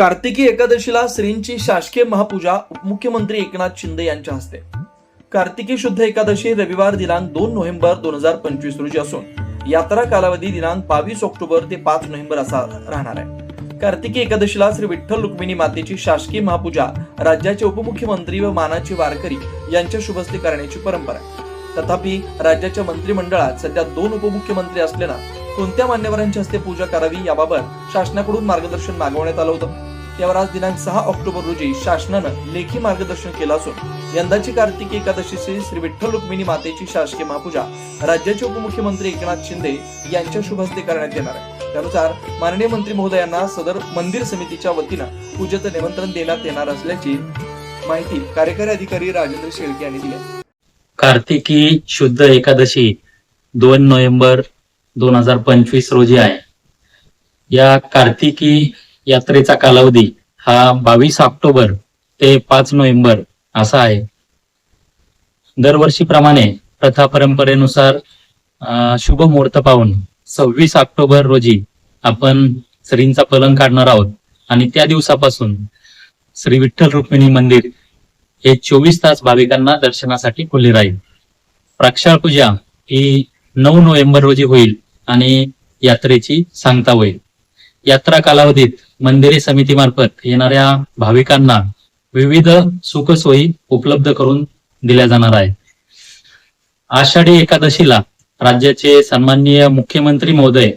कार्तिकी एकादशीला श्रींची शासकीय महापूजा उपमुख्यमंत्री एकनाथ शिंदे यांच्या हस्ते. कार्तिकी शुद्ध एकादशी रविवार दिनांक दोन नोव्हेंबर दोन हजार पंचवीस रोजी असून यात्रा कालावधी दिनांक बावीस ऑक्टोबर ते पाच नोव्हेंबर असा राहणार आहे. कार्तिकी एकादशीला श्री विठ्ठल रुक्मिणी मातेची शासकीय महापूजा राज्याचे उपमुख्यमंत्री व मानाचे वारकरी यांच्या शुभस्ते करण्याची परंपरा आहे. तथापि राज्याच्या मंत्रिमंडळात सध्या दोन उपमुख्यमंत्री असल्यानं कोणत्या मान्यवरांच्या हस्ते पूजा करावी याबाबत शासनाकडून मार्गदर्शन मागवण्यात आलं होतं. त्यावर आज दिनांक सहा ऑक्टोबर रोजी शासनानं लेखी मार्गदर्शन केलं असून यंदाची कार्तिकी एकादशीची श्री विठ्ठल रुक्मिणी मातेची शासकीय महापूजा राज्याचे उपमुख्यमंत्री एकनाथ शिंदे यांच्या शुभहस्ते करण्यात येणार आहे. त्यानुसार माननीय मंत्री महोदयांना सदर मंदिर समितीच्या वतीनं पूजेचं निमंत्रण देण्यात येणार असल्याची माहिती कार्यकारी अधिकारी राजेंद्र शेळके यांनी दिली कार्तिकी शुद्ध एकादशी दोन नोव्हेंबर दोन हजार पंचवीस रोजी आहे. या कार्तिकी यात्रेचा कालावधी हा बावीस ऑक्टोबर ते पाच नोव्हेंबर असा आहे. दरवर्षीप्रमाणे प्रथा परंपरेनुसार शुभ मुहूर्त पाहून सव्वीस ऑक्टोबर रोजी आपण श्रींचा पलंग काढणार आहोत आणि त्या दिवसापासून श्री विठ्ठल रुक्मिणी मंदिर हे चोवीस तास भाविकांना दर्शनासाठी खुले राहील. प्रक्षाळ पूजा ही नऊ नोव्हेंबर रोजी होईल आणि यात्रेची सांगता होईल. यात्रा कालावधीत मंदिरे समितीमार्फत येणाऱ्या भाविकांना विविध सुखसोयी उपलब्ध करून दिल्या जाणार आहेत. आषाढी एकादशीला राज्याचे सन्माननीय मुख्यमंत्री महोदय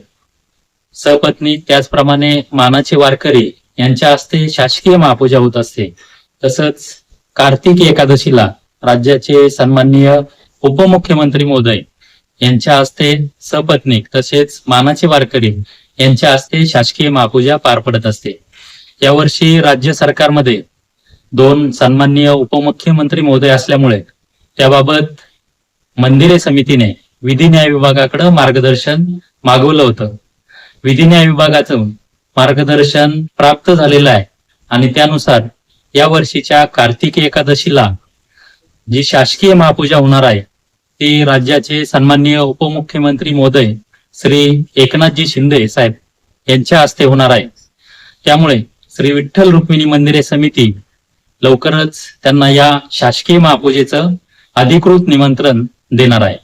सपत्नी त्याचप्रमाणे मानाचे वारकरी यांच्या हस्ते शासकीय महापूजा होत असते. तसंच कार्तिक एकादशीला राज्याचे सन्माननीय उपमुख्यमंत्री महोदय यांच्या हस्ते सपत्नीक तसेच मानाचे वारकरी यांच्या हस्ते शासकीय महापूजा पार पडत असते. यावर्षी राज्य सरकारमध्ये दोन सन्माननीय उपमुख्यमंत्री महोदय असल्यामुळे त्याबाबत मंदिरे समितीने विधी न्याय विभागाकडे मार्गदर्शन मागवलं होतं. विधी न्याय विभागाचं मार्गदर्शन प्राप्त झालेलं आहे आणि त्यानुसार या वर्षीच्या कार्तिकी एकादशीला जी शासकीय महापूजा होणार आहे ती राज्याचे सन्माननीय उपमुख्यमंत्री महोदय श्री एकनाथजी शिंदे साहेब यांच्या हस्ते होणार आहे. त्यामुळे श्री विठ्ठल रुक्मिणी मंदिरे समिती लवकरच त्यांना या शासकीय महापूजेचं अधिकृत निमंत्रण देणार आहे.